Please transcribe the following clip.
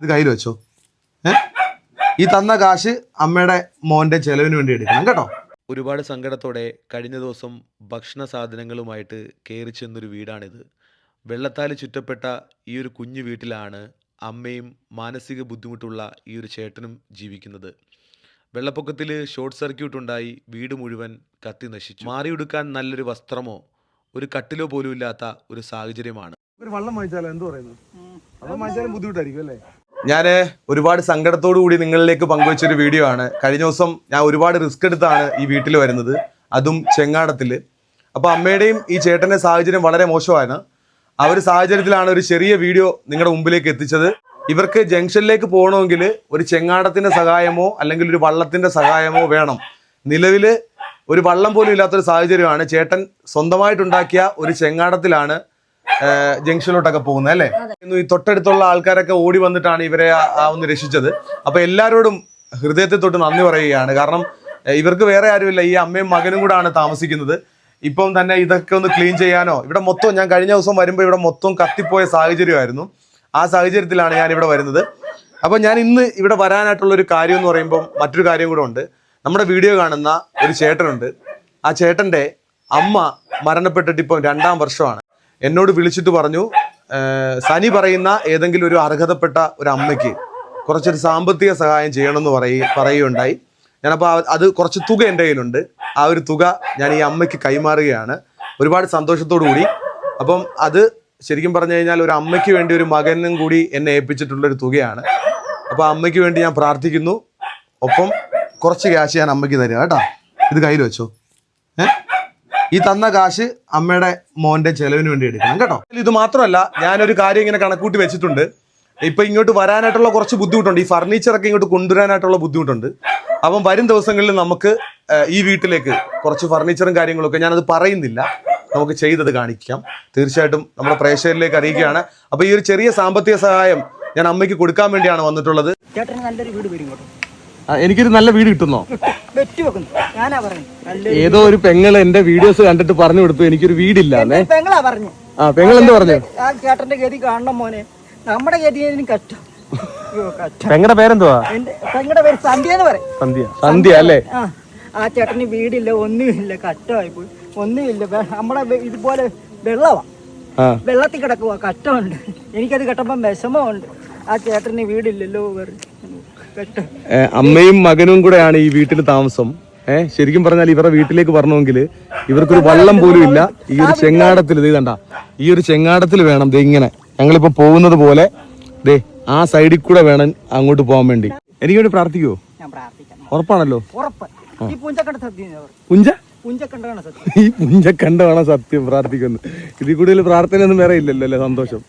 ഇത് കയ്യിൽ വെച്ചോ. ഏ? ഈ തന്ന കാശ് അമ്മയുടെ മോന്റെ ചെലവിന് വേണ്ടി എടുക്കണം കേട്ടോ. ഒരുപാട് സങ്കടത്തോടെ കഴിഞ്ഞ ദിവസം ഭക്ഷണ സാധനങ്ങളുമായിട്ട് കയറി ചെന്നൊരു വീടാണിത്. വെള്ളത്താൽ ചുറ്റപ്പെട്ട ഈ ഒരു കുഞ്ഞു വീട്ടിലാണ് അമ്മയും മാനസിക ബുദ്ധിമുട്ടുള്ള ഈ ഒരു ചേട്ടനും ജീവിക്കുന്നത്. വെള്ളപ്പൊക്കത്തിൽ ഷോർട്ട് സർക്യൂട്ട് ഉണ്ടായി വീട് മുഴുവൻ കത്തി നശിച്ചു. മാറിയെടുക്കാൻ നല്ലൊരു വസ്ത്രമോ ഒരു കട്ടിലോ പോലും ഇല്ലാത്ത ഒരു സാഹചര്യമാണ്. ഒരു വള്ളം വാങ്ങിച്ചാലോ എന്ത് പറയുന്നു? വള്ളം വാങ്ങിച്ചാലും ബുദ്ധിമുട്ടായിരിക്കും അല്ലേ? ഞാൻ ഒരുപാട് സങ്കടത്തോടു കൂടി നിങ്ങളിലേക്ക് പങ്കുവച്ചൊരു വീഡിയോ ആണ്. കഴിഞ്ഞ ദിവസം ഞാൻ ഒരുപാട് റിസ്ക് എടുത്താണ് ഈ വീട്ടിൽ വരുന്നത്. അതും ചെങ്ങാടത്തിൽ അപ്പോൾ അമ്മയുടെയും ഈ ചേട്ടന്റെ സാഹചര്യം വളരെ മോശമാണ്. ആ ഒരു സാഹചര്യത്തിലാണ് ഒരു ചെറിയ വീഡിയോ നിങ്ങളുടെ മുമ്പിലേക്ക് എത്തിച്ചത്. ഇവർക്ക് ജംഗ്ഷനിലേക്ക് പോകണമെങ്കിൽ ഒരു ചെങ്ങാടത്തിന്റെ സഹായമോ അല്ലെങ്കിൽ ഒരു വള്ളത്തിന്റെ സഹായമോ വേണം. നിലവിൽ ഒരു വള്ളം പോലും ഇല്ലാത്തൊരു സാഹചര്യമാണ്. ചേട്ടൻ സ്വന്തമായിട്ടുണ്ടാക്കിയ ഒരു ചെങ്ങാടത്തിലാണ് ജംഗ്ഷനിലോട്ടൊക്കെ പോകുന്നത് അല്ലേ? ഇന്ന് ഈ തൊട്ടടുത്തുള്ള ആൾക്കാരൊക്കെ ഓടി വന്നിട്ടാണ് ഇവരെ ഒന്ന് രക്ഷിച്ചത്. അപ്പൊ എല്ലാവരോടും ഹൃദയത്തെ തൊട്ട് നന്ദി പറയുകയാണ്. കാരണം ഇവർക്ക് വേറെ ആരുമില്ല. ഈ അമ്മയും മകനും കൂടാണ് താമസിക്കുന്നത്. ഇപ്പം തന്നെ ഇതൊക്കെ ഒന്ന് ക്ലീൻ ചെയ്യാനോ? ഇവിടെ മൊത്തം ഞാൻ കഴിഞ്ഞ ദിവസം വരുമ്പോൾ ഇവിടെ മൊത്തം കത്തിപ്പോയ സാഹചര്യമായിരുന്നു. ആ സാഹചര്യത്തിലാണ് ഞാൻ ഇവിടെ വരുന്നത്. അപ്പൊ ഞാൻ ഇന്ന് ഇവിടെ വരാനായിട്ടുള്ള ഒരു കാര്യം എന്ന് പറയുമ്പോൾ മറ്റൊരു കാര്യം കൂടെ ഉണ്ട്. നമ്മുടെ വീഡിയോ കാണുന്ന ഒരു ചേട്ടനുണ്ട്. ആ ചേട്ടന്റെ അമ്മ മരണപ്പെട്ടിട്ട് ഇപ്പം രണ്ടാം വർഷമാണ്. എന്നോട് വിളിച്ചിട്ട് പറഞ്ഞു "ഏർ, സനി പറയുന്ന ഏതെങ്കിലും ഒരു അർഹതപ്പെട്ട ഒരു അമ്മയ്ക്ക് കുറച്ചൊരു സാമ്പത്തിക സഹായം ചെയ്യണമെന്ന് പറയ പറയുകയുണ്ടായി. ഞാനപ്പോൾ അത് കുറച്ച് തുക എന്റെ കയ്യിലുണ്ട്. ആ ഒരു തുക ഞാൻ ഈ അമ്മയ്ക്ക് കൈമാറുകയാണ്. ഒരുപാട് സന്തോഷത്തോടു കൂടി. അപ്പം അത് ശരിക്കും പറഞ്ഞു കഴിഞ്ഞാൽ ഒരു അമ്മയ്ക്ക് വേണ്ടി ഒരു മകനും കൂടി എന്നെ ഏൽപ്പിച്ചിട്ടുള്ള ഒരു തുകയാണ് അപ്പോൾ അമ്മയ്ക്ക് വേണ്ടി ഞാൻ പ്രാർത്ഥിക്കുന്നു. ഒപ്പം കുറച്ച് ക്യാഷ് ഞാൻ അമ്മയ്ക്ക് തരിക കേട്ടോ. ഇത് കയ്യിൽ വെച്ചോ. ഈ തന്ന കാശ് അമ്മയുടെ മോന്റെ ചെലവിന് വേണ്ടി എടുക്കണം കേട്ടോ? ഇത് മാത്രമല്ല ഞാനൊരു കാര്യം ഇങ്ങനെ കണക്കൂട്ടി വെച്ചിട്ടുണ്ട്. ഇപ്പൊ ഇങ്ങോട്ട് വരാനായിട്ടുള്ള കുറച്ച് ബുദ്ധിമുട്ടുണ്ട്. ഈ ഫർണിച്ചറൊക്കെ ഇങ്ങോട്ട് കൊണ്ടുവരാനായിട്ടുള്ള ബുദ്ധിമുട്ടുണ്ട്. അപ്പം വരും ദിവസങ്ങളിൽ നമുക്ക് ഈ വീട്ടിലേക്ക് കുറച്ച് ഫർണിച്ചറും കാര്യങ്ങളൊക്കെ ഞാനത് പറയുന്നില്ല. നമുക്ക് ചെയ്തത് കാണിക്കാം. തീർച്ചയായിട്ടും നമ്മുടെ പ്രേക്ഷകരിലേക്ക് അറിയിക്കുകയാണ്. അപ്പൊ ഈ ഒരു ചെറിയ സാമ്പത്തിക സഹായം ഞാൻ അമ്മയ്ക്ക് കൊടുക്കാൻ വേണ്ടിയാണ് വന്നിട്ടുള്ളത്. ചേട്ടന് നല്ലൊരു വീട് വരും എനിക്കൊരു നല്ല വീട് കിട്ടുന്നോ? വെച്ചു വെക്കുന്നു ഞാനാ പറയുന്നത് നല്ലൊരു ഏതോ ഒരു പെങ്ങൾ എന്റെ വീഡിയോസ് കണ്ടിട്ട് പറഞ്ഞു കൊടുത്തു. എനിക്കൊരു വീടില്ലാന്നേ പെങ്ങളാ പറഞ്ഞു. ആ പെങ്ങൾ എന്ത് പറഞ്ഞു? ആ ചേട്ടന്റെ ഗതി കാണണം മോനെ. നമ്മുടെ ഗതി കഷ്ടം. പെങ്ങളുടെ പേരെന്തുവാ? പെങ്ങളുടെ പേര് സന്ധ്യ എന്ന് പറയും. സന്ധ്യ. സന്ധ്യ അല്ലേ? ആ ചേട്ടന് വീടില്ല ഒന്നുമില്ല കഷ്ടമായി പോയി ഒന്നുമില്ല നമ്മടെ ഇതുപോലെ വെള്ളവാ. വെള്ളത്തിൽ കിടക്കുക കഷ്ടമുണ്ട്. എനിക്കത് കിട്ടുമ്പം വിഷമമുണ്ട്. ആ ചേട്ടന് വീടില്ലല്ലോ ഏ, അമ്മയും മകനും കൂടെയാണ് ഈ വീട്ടിൽ താമസം. ഏഹ് ശരിക്കും പറഞ്ഞാൽ ഇവരുടെ വീട്ടിലേക്ക് പറഞ്ഞെങ്കിൽ ഇവർക്കൊരു വള്ളം പോലും ഇല്ല. ഈ ഒരു ചെങ്ങാടത്തിൽ ഇത് കണ്ട ഈ ഒരു ചെങ്ങാടത്തിൽ വേണം ദേ ഇങ്ങനെ. ഞങ്ങളിപ്പോ പോകുന്നത് പോലെ ദേ ആ സൈഡിൽ കൂടെ വേണം അങ്ങോട്ട് പോകാൻ വേണ്ടി. എനിക്ക് വേണ്ടി പ്രാർത്ഥിക്കുവോ ഉറപ്പാണല്ലോ. പുഞ്ച? ഈ പുഞ്ചക്കണ്ടാണ് സത്യം പ്രാർത്ഥിക്കുന്നത്. ഇതിൽ കൂടുതൽ പ്രാർത്ഥന ഒന്നും വേറെ ഇല്ലല്ലോ അല്ലേ? സന്തോഷം.